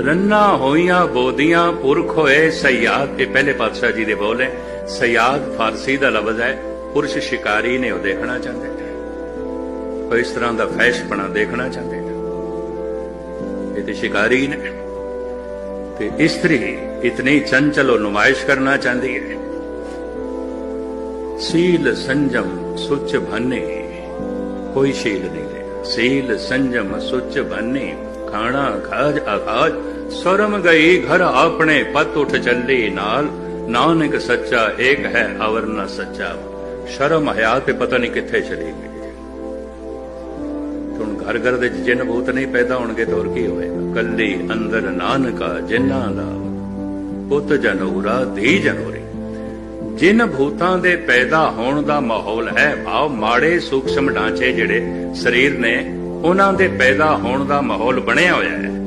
ਰੰਨਾ ਹੋਈਆਂ ਬੋਦੀਆਂ ਪੁਰਖ ਹੋਏ ਸਯਾਦ। ਤੇ ਪਹਿਲੇ ਪਾਤਸ਼ਾਹ ਜੀ ਦੇ ਬੋਲ ਹੈ ਸਯਾਦ ਫਾਰਸੀ ਦਾ ਲਫ਼ਜ਼ ਹੈ, ਪੁਰਸ਼ ਸ਼ਿਕਾਰੀ ਨੇ ਉਹ ਦੇਖਣਾ ਚਾਹੁੰਦੇ ਨੇ। ਉਹ ਇਸ ਤਰ੍ਹਾਂ ਦਾ ਫੈਸ਼ਪਣਾ ਦੇਖਣਾ ਚਾਹੁੰਦੇ ਨੇ। ਇਹ ਤੇ ਸ਼ਿਕਾਰੀ ਨੇ। ਤੇ ਇਸਤਰੀ ਇਤਨੀ ਚੰਚਲ ਉਹ ਨੁਮਾਇਸ਼ ਕਰਨਾ ਚਾਹੁੰਦੀ ਹੈ। ਸੀਲ ਸੰਜਮ ਸੁਚ ਭੰਨੇ। ਕੋਈ ਸ਼ੀਲ ਨਹੀਂ ਰਿਹਾ। ਸੀਲ ਸੰਜਮ ਸੁਚ ਭੰਨੇ। ਖਾਣਾ, ਖਾਜ ਆਖਾਜ ਸ਼ਰਮ ਗਈ, ਘਰ ਆਪਣੇ ਪਤ ਉਠ ਚੱਲੀ ਨਾਲ। ਨਾਨਕ ਸੱਚਾ ਏਕ ਹੈ ਅਵਰ ਨ ਸੱਚਾ। ਸ਼ਰਮ ਹਿਆ ਤੇ ਪਤਾ ਨਹੀਂ ਕਿੱਥੇ ਚਲੀ ਗਈ। ਹੁਣ ਘਰ ਘਰ ਦੇ ਜਿੰਨ ਭੂਤ ਨਹੀਂ ਪੈਦਾ ਹੋਣਗੇ ਤਾਂ ਹੋਰ ਕੀ ਹੋਏਗਾ? ਕੱਲੀ ਅੰਦਰ ਨਾਨਕਾ ਜਿਨ੍ਹਾਂ ਦਾ। ਪੁੱਤ ਜਨੂਰਾ ਧੀ ਜਨੋਰੀ ਜਿਨ ਭੂਤਾਂ ਦੇ ਪੈਦਾ ਹੋਣ ਦਾ ਮਾਹੌਲ ਹੈ, ਭਾਵ ਮਾੜੇ ਸੂਖਸ਼ਮ ਢਾਂਚੇ ਜਿਹੜੇ ਸਰੀਰ ਨੇ ਉਹਨਾਂ ਦੇ ਪੈਦਾ ਹੋਣ ਦਾ ਮਾਹੌਲ ਬਣਿਆ ਹੋਇਆ ਹੈ।